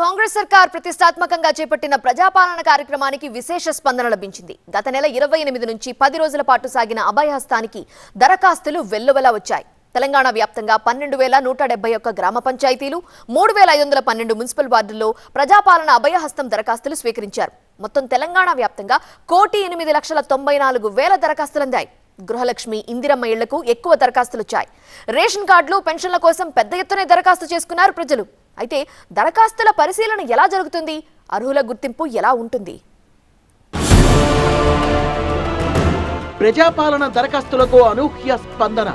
కాంగ్రెస్ సర్కార్ ప్రతిష్టాత్మకంగా చేపట్టిన ప్రజాపాలన కార్యక్రమానికి విశేష స్పందన లభించింది. గత నెల ఇరవై ఎనిమిది నుంచి పది రోజుల పాటు సాగిన అభయహస్తానికి దరఖాస్తులు వెల్లువెలా వచ్చాయి. తెలంగాణ వ్యాప్తంగా పన్నెండు వేల నూట డెబ్బై ఒక్క గ్రామ పంచాయతీలు మూడు వేల ఐదు వందల పన్నెండు మున్సిపల్ వార్డుల్లో ప్రజాపాలన అభయహస్తం దరఖాస్తులు స్వీకరించారు. మొత్తం తెలంగాణ వ్యాప్తంగా కోటి ఎనిమిది లక్షల తొంభై నాలుగు వేల దరఖాస్తులు అందాయి. గృహలక్ష్మి ఇందిరమ్మ ఇళ్ళకు ఎక్కువ దరఖాస్తులు వచ్చాయి. రేషన్ కార్డులు పెన్షన్ల కోసం పెద్ద ఎత్తున దరఖాస్తు చేసుకున్నారు ప్రజలు. అయితే దరఖాస్తుల పరిశీలన ఎలా జరుగుతుంది? అర్హుల గుర్తింపు ఎలా ఉంటుంది? ప్రజాపాలన దరఖాస్తులకు అనూహ్య స్పందన.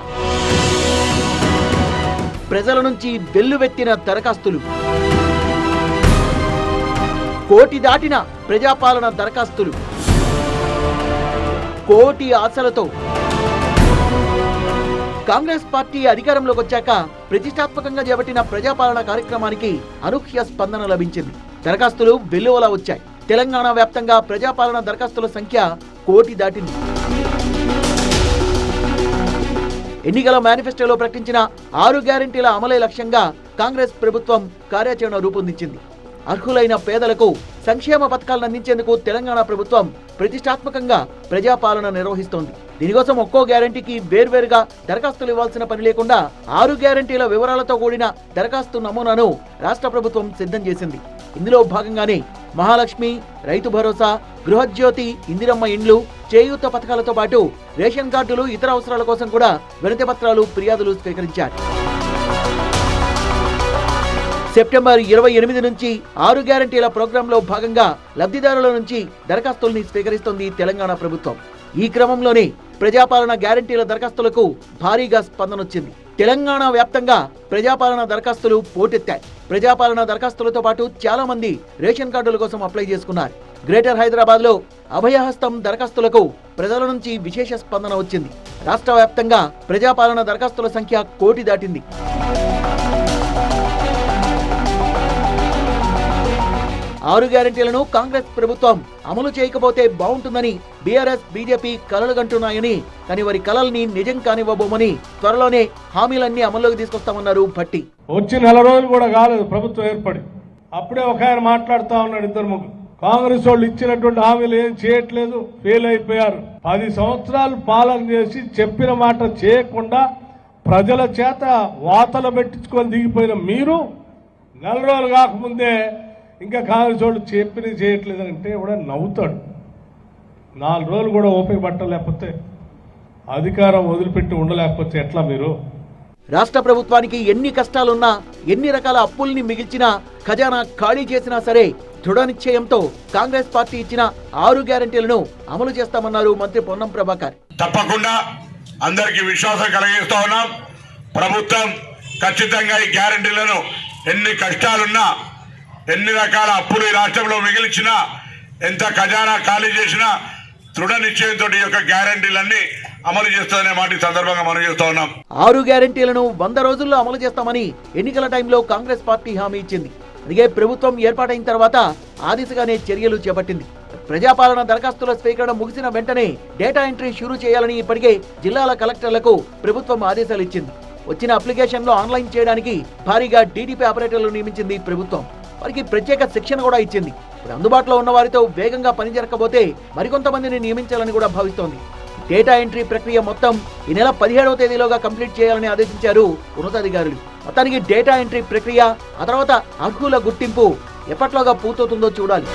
ప్రజల నుంచి వెల్లువెత్తిన దరఖాస్తులు. కోటి దాటిన ప్రజాపాలన దరఖాస్తులు. కోటి ఆశలతో కాంగ్రెస్ పార్టీ అధికారంలోకి వచ్చాక ప్రతిష్టాత్మకంగా చేపట్టిన ప్రజాపాలన కార్యక్రమానికి అనూహ్య స్పందన లభించింది. దరఖాస్తులు వెల్లువలా వచ్చాయి. తెలంగాణ వ్యాప్తంగా ప్రజాపాలన దరఖాస్తుల సంఖ్య కోటి దాటింది. ఎన్నికల మేనిఫెస్టోలో ప్రకటించిన ఆరు గ్యారంటీల అమలే లక్ష్యంగా కాంగ్రెస్ ప్రభుత్వం కార్యాచరణ రూపొందించింది. అర్హులైన పేదలకు సంక్షేమ పథకాలను అందించేందుకు తెలంగాణ ప్రభుత్వం ప్రతిష్టాత్మకంగా ప్రజాపాలన నిర్వహిస్తోంది. దీనికోసం ఒక్కో గ్యారంటీకి వేర్వేరుగా దరఖాస్తులు ఇవ్వాల్సిన పని లేకుండా ఆరు గ్యారంటీల వివరాలతో కూడిన దరఖాస్తు నమూనాను రాష్ట్ర ప్రభుత్వం సిద్ధం చేసింది. ఇందులో భాగంగానే మహాలక్ష్మి రైతు భరోసా గృహజ్యోతి ఇందిరమ్మ ఇండ్లు చేయూత పథకాలతో పాటు రేషన్ కార్డులు ఇతర అవసరాల కోసం కూడా వినతి పత్రాలు ఫిర్యాదులు స్వీకరించారు. సెప్టెంబర్ ఇరవై ఎనిమిది నుంచి ఆరు గ్యారంటీల ప్రోగ్రాంలో భాగంగా లబ్ధిదారుల నుంచి దరఖాస్తుల్ని స్వీకరిస్తోంది తెలంగాణ ప్రభుత్వం. ఈ క్రమంలోనే ప్రజాపాలన గ్యారంటీల దరఖాస్తులకు భారీగా స్పందనొచ్చింది. తెలంగాణ వ్యాప్తంగా ప్రజాపాలన దరఖాస్తులు పోటెత్తాయి. ప్రజాపాలన దరఖాస్తులతో పాటు చాలా మంది రేషన్ కార్డుల కోసం అప్లై చేసుకున్నారు. గ్రేటర్ హైదరాబాద్లో అభయహస్తం దరఖాస్తులకు ప్రజల నుంచి విశేష స్పందన వచ్చింది. రాష్ట్ర వ్యాప్తంగా ప్రజాపాలన దరఖాస్తుల సంఖ్య కోటి దాటింది. ఆరు గ్యారంటీలను కాంగ్రెస్ ప్రభుత్వం అమలు చేయకపోతే బాగుంటుందని బీఆర్ఎస్ బీజేపీ కలలుగంటున్నాయని కానీ వారి కలల్ని నిజం కానివ్వబోమని త్వరలోనే హామీలన్నీ అమల్లోకి తీసుకొస్తామన్నారు భట్టి. వచ్చి నెల రోజులు కూడా కాలేదు ప్రభుత్వం ఏర్పడి. అప్పుడే ఒక ఆయన మాట్లాడుతా ఉన్నాడు ఇద్దరు ముగ్గురు. కాంగ్రెస్ వాళ్ళు ఇచ్చినటువంటి హామీలు ఏం చేయట్లేదు ఫెయిల్ అయిపోయారు. పది సంవత్సరాలు పాలన చేసి చెప్పిన మాట చేయకుండా ప్రజల చేత వాతలు పెట్టించుకొని దిగిపోయిన మీరు నెల రోజులు కాకముందే ఇంకా కాంగ్రెస్ వాళ్ళు చెప్పిన చేయట్లేదు అంటే కూడా నవ్వుతాడు. నాలుగు రోజులు కూడా ఓపిక పట్టలేకపోతే అధికారం వదిలిపెట్టి ఉండలేకపోతే ఎట్లా మీరు? రాష్ట్ర ప్రభుత్వానికి ఎన్ని కష్టాలున్నా ఎన్ని రకాల అప్పుల్ని మిగిల్చినా ఖజానా ఖాళీ చేసినా సరే దృఢ నిశ్చయంతో కాంగ్రెస్ పార్టీ ఇచ్చిన ఆరు గ్యారంటీలను అమలు చేస్తామన్నారు మంత్రి పొన్నం ప్రభాకర్. తప్పకుండా అందరికీ విశ్వాసం కలిగిస్తూ ఉన్నాం. ప్రభుత్వం ఖచ్చితంగా ఈ గ్యారంటీలను ఎన్ని కష్టాలున్నా ఎన్ని రకాల అప్పులు ఈ రాష్ట్రంలో మిగిల్చినా ఎంత ఖజానా ఖాళీ చేసినా దృఢ నిశ్చయంతో ఈ యొక్క గ్యారంటీలన్నీ అమలు చేస్తుందనే మాట సందర్భంగా మనం చేస్తా ఉన్నాం. ఆరు గ్యారంటీలను వంద రోజుల్లో అమలు చేస్తామని ఎన్నికల టైంలో కాంగ్రెస్ పార్టీ హామీ ఇచ్చింది. అందుకే ప్రభుత్వం ఏర్పాటైన తర్వాత ఆ దిశగానే చర్యలు చేపట్టింది. ప్రజాపాలన దరఖాస్తుల స్వీకరణ ముగిసిన వెంటనే డేటా ఎంట్రీ షురూ చేయాలని ఇప్పటికే జిల్లాల కలెక్టర్లకు ప్రభుత్వం ఆదేశాలు ఇచ్చింది. వచ్చిన అప్లికేషన్లో ఆన్లైన్ చేయడానికి భారీగా టీడీపీ ఆపరేటర్లు నియమించింది ప్రభుత్వం. వారికి ప్రత్యేక శిక్షణ కూడా ఇచ్చింది. ఇప్పుడు అందుబాటులో ఉన్న వారితో వేగంగా పని జరగకపోతే మరికొంతమందిని నియమించాలని కూడా భావిస్తోంది. డేటా ఎంట్రీ ప్రక్రియ మొత్తం ఈ నెల పదిహేడవ తేదీలోగా కంప్లీట్ చేయాలని ఆదేశించారు ఉన్నతాధికారులు. మొత్తానికి డేటా ఎంట్రీ ప్రక్రియ ఆ తర్వాత అర్హుల గుర్తింపు ఎప్పట్లోగా పూర్తవుతుందో చూడాలి.